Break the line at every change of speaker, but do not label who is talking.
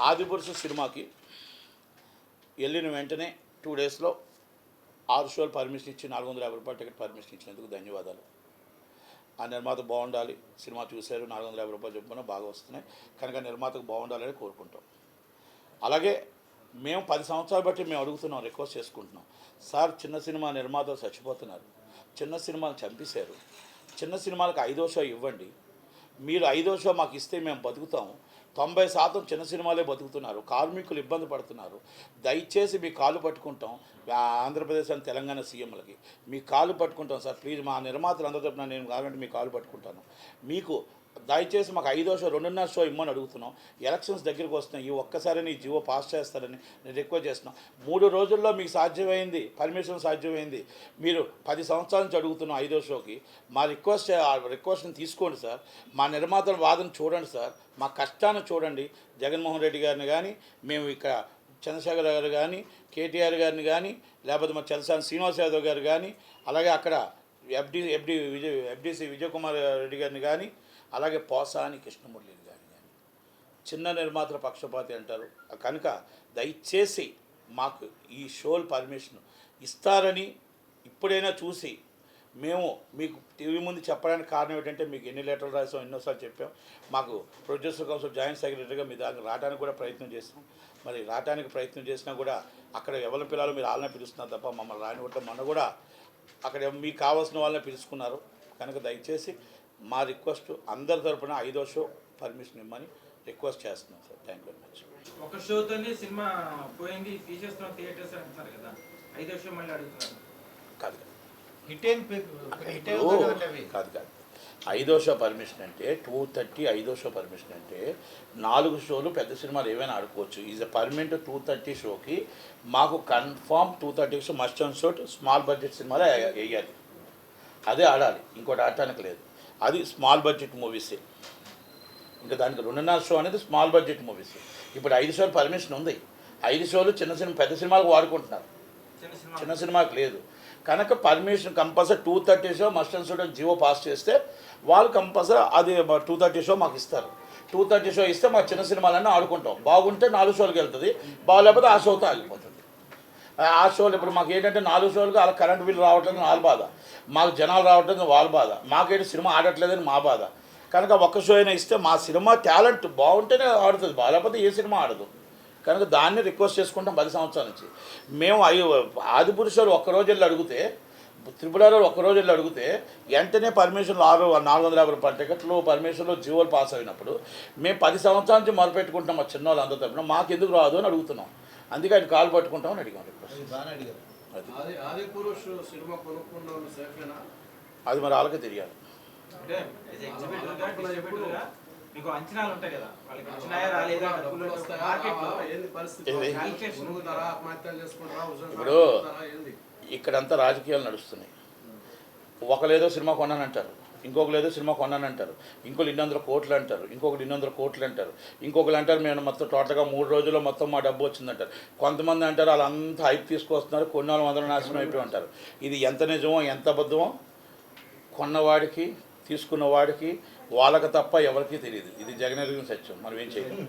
ఆదిపురుష సినిమాకి వెళ్ళిన వెంటనే టూ డేస్లో ఆరు షోలు పర్మిషన్ ఇచ్చి నాలుగు వందల యాభై రూపాయలు టికెట్ పర్మిషన్ ఇచ్చినందుకు ధన్యవాదాలు. ఆ నిర్మాత బాగుండాలి సినిమా చూశారు నాలుగు వందల యాభై రూపాయలు చెప్పుకున్నా బాగా వస్తున్నాయి. కనుక నిర్మాతకు బాగుండాలని కోరుకుంటాం. అలాగే మేము పది సంవత్సరాలు బట్టి మేము అడుగుతున్నాం రిక్వెస్ట్ చేసుకుంటున్నాం. సార్ చిన్న సినిమా నిర్మాతలు చచ్చిపోతున్నారు. చిన్న సినిమాలు చంపేశారు. చిన్న సినిమాలకు ఐదో షో ఇవ్వండి. మీరు ఐదో షో మాకు ఇస్తే మేము బతుకుతాం తొంభై శాతం చిన్న సినిమాలే బతుకుతున్నారు. కార్మికులు ఇబ్బంది పడుతున్నారు. దయచేసి మీ కాలు పట్టుకుంటాం. ఆంధ్రప్రదేశ్ అని తెలంగాణ సీఎంలకి. మీ కాలు పట్టుకుంటాం సార్. ప్లీజ్ మా నిర్మాతలు అందరూ నేను కావాలంటే మీ కాలు పట్టుకుంటాను. మీకు దయచేసి మాకు ఐదో షో రెండున్నర షో ఇమ్మని అడుగుతున్నాం. ఎలక్షన్స్ దగ్గరికి వస్తున్నాయి. ఈ ఒక్కసారి నీ జీవో పాస్ చేస్తారని నేను రిక్వెస్ట్ చేస్తున్నాం. మూడు రోజుల్లో మీకు సాధ్యమైంది పర్మిషన్ సాధ్యమైంది. మీరు పది సంవత్సరాల నుంచి అడుగుతున్నాం ఐదో షోకి. మా రిక్వెస్ట్ ఆ రిక్వెస్ట్ని తీసుకోండి సార్. మా నిర్మాతల వాదన చూడండి సార్. మా కష్టాన్ని చూడండి. జగన్మోహన్ రెడ్డి గారిని కానీ మేము ఇక్కడ చంద్రశేఖర్ గారు కానీ కేటీఆర్ గారిని కానీ లేకపోతే మా చలసాని శ్రీనివాస్ యాదవ్ గారు కానీ అలాగే అక్కడ FD FD Vijay FDC Vijay Kumar Reddy గారిని కానీ అలాగే పోసాని కృష్ణమురళి గారిని కానీ చిన్న నిర్మాతల పక్షపాతి అంటారు. కనుక దయచేసి మాకు ఈ షోల్ పర్మిషన్ ఇస్తారని ఇప్పుడైనా చూసి మేము మీకు టీవీ ముందు చెప్పడానికి కారణం ఏంటంటే మీకు ఎన్ని లెటర్లు రాసాం ఎన్నోసార్లు చెప్పాం. మాకు ప్రొడ్యూసర్ కౌన్సిల్ జాయింట్ సెక్రటరీగా మీ దానికి రావడానికి కూడా ప్రయత్నం చేస్తాం. మరి రావడానికి ప్రయత్నం చేసినా కూడా అక్కడ ఎవరి పిల్లలు మీరు వాళ్ళని పిలుస్తున్నారు తప్ప మమ్మల్ని రానివ్వటం మొన్న కూడా అక్కడ మీకు కావాల్సిన వాళ్ళని పిలుచుకున్నారు. కనుక దయచేసి మా రిక్వెస్ట్ అందరి తరపున ఐదో షో పర్మిషన్ ఇమ్మని రిక్వెస్ట్ చేస్తున్నాం sir. Thank you very much
ఒక షోతోనే సినిమా పోయింది తీసేస్తున్నాం థియేటర్స్ అంటున్నారు కదా. ఐదో షో మళ్ళీ అడుగుతున్నారు.
కాదు కాదు. కాదు కాదు. ఐదో షో పర్మిషన్ అంటే టూ థర్టీ ఐదో షో పర్మిషన్ అంటే నాలుగు షోలు పెద్ద సినిమాలు ఏవైనా ఆడుకోవచ్చు. Is a permanent two thirty షోకి మాకు confirm two thirty show must and should small budget సినిమాలే వేయాలి అదే ఆడాలి. ఇంకోటి ఆడటానికి లేదు. అది స్మాల్ బడ్జెట్ మూవీసే. ఇంకా దానికి రెండున్నర షో అనేది స్మాల్ బడ్జెట్ మూవీస్. ఇప్పుడు ఐదు షోలు పర్మిషన్ ఉంది. ఐదు షోలు చిన్న సినిమా పెద్ద సినిమాలకు వాడుకుంటున్నారు.
చిన్న సినిమా
చిన్న సినిమాకి లేదు. కనుక permission compulsory two thirty show must and show GO pass చేస్తే వాళ్ళు కంపల్సరీ అది టూ థర్టీ షో మాకు ఇస్తారు. టూ థర్టీ షో ఇస్తే మా చిన్న సినిమాలన్నీ ఆడుకుంటాం. బాగుంటే నాలుగు షోలకి వెళ్తుంది. బాగాలేకపోతే ఆ షోతో ఆగిపోతుంది. ఆ- షోలు ఇప్పుడు మాకు ఏంటంటే నాలుగు షోలకు అలా కరెంట్ బిల్ రావట్లేదు వాళ్ళ బాధ. మాకు జనాలు రావట్లేదు వాళ్ళ బాధ. మాకేంటి సినిమా ఆడట్లేదని మా బాధ. కనుక ఒక్క షో అయినా ఇస్తే మా సినిమా టాలెంట్ బాగుంటేనే ఆడుతుంది. లేకపోతే ఏ సినిమా ఆడదు. కనుక దాన్ని రిక్వెస్ట్ చేసుకుంటాం పది సంవత్సరాల నుంచి. మేము అయ్యో ఆది పురుషులు ఒక్కరోజు వెళ్ళి అడిగితే త్రిపురాలో ఒక్కరోజు వెళ్ళి అడిగితే వెంటనే పర్మిషన్లు ఆరు నాలుగు వందల యాభై రూపాయల టికెట్లు పర్మిషన్లు జీవోలు పాస్ అయినప్పుడు మేము పది సంవత్సరాల నుంచి మొదలుపెట్టుకుంటాం మా చిన్న వాళ్ళు అందరి తరపున. మాకు ఎందుకు రాదు అని అడుగుతున్నాం. అందుకే ఆయన కాలు పట్టుకుంటామని అడిగాం రిక్వెస్ట్
అది బాగానే అడిగారు.
అది.
ఆది ఆది పురుష్ సినిమా కొనుక్కున్న వాళ్ళు సేఫేనా?
అది మరి వాళ్ళకే తెలియాలి.
మీకు అంచనాలు ఉంటాయి కదా. వాళ్ళకి రాలేదా?
ఇప్పుడు ఇక్కడంతా రాజకీయాలు నడుస్తున్నాయి. ఒకలేదో సినిమా కొన్నానంటారు. ఇంకొకరు ఏదో సినిమా కొన్నానంటారు. ఇంకొకరు ఇన్ని వందల కోట్లు అంటారు. ఇంకొకరు ఇన్ని వందల కోట్లు అంటారు. ఇంకొకరు అంటారు మేము మొత్తం టోటల్గా మూడు రోజుల్లో మొత్తం మా డబ్బు వచ్చిందంటారు. కొంతమంది అంటారు వాళ్ళంతా హైప్ తీసుకొస్తున్నారు కొన్ని వాళ్ళు వందల నాశనం అయిపోయి ఉంటారు ఇది ఎంత నిజమో ఎంత అబద్ధమో కొన్నవాడికి తీసుకున్న వాడికి వాళ్ళకి తప్ప ఎవరికీ తెలియదు. ఇది జగన్ సత్యం. మనం ఏం చేయలేం.